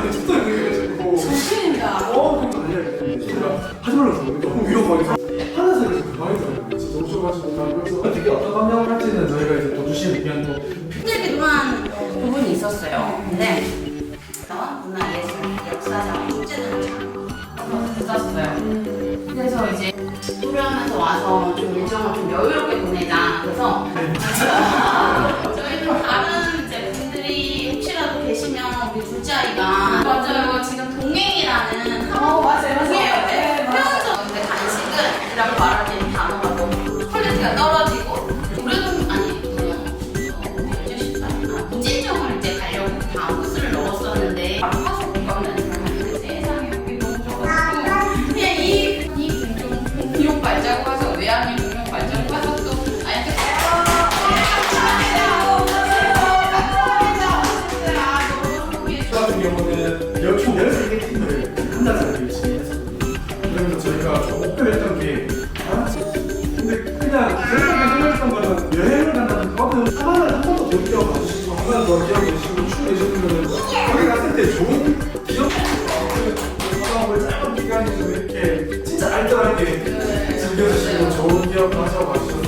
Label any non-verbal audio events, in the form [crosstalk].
나는 진짜 그래가지고 조심입니다. 어 그럼 아니야 제가 하지 말라고 너무 위험하게 하나서 이렇게 그만이더라고요 진짜 오셔가지고 그래서 어떻게 어떤 방향을 할지는 저희가 이제 또 주시는 그냥 또 힘들기만 부분이 있었어요. 근데 문화예술 역사장 축제는 있었어요. 그래서 이제 수료하면서 와서 좀 일정을 좀 여유롭게 보내자. 그래서 [laughs] 퀄리티가 떨어지고 우리도 아니 그냥 무진정을 이제 가려고 다음 코스를 넣었었는데 화수 공감을 들어갔는데 세상에 여기 너무 좋아가지고. 그냥 이, 이 공룡, 공룡 발자국 가서 외양이 공룡 발자국 같은 경우는 여총 13개 팀을 한 달에 열심히 했었거든요. 그러면서 저희가 좀 목표를 했던 게 거는 하나를 한 번도 못 기억 가주시고 한번더 기억 계시고 추 계시는 거는 거기 갔을 때 좋은 기억 경험을 짧은 기간에 좀 이렇게 진짜 알뜰하게 즐겨주시고 좋은 기억 가져가시고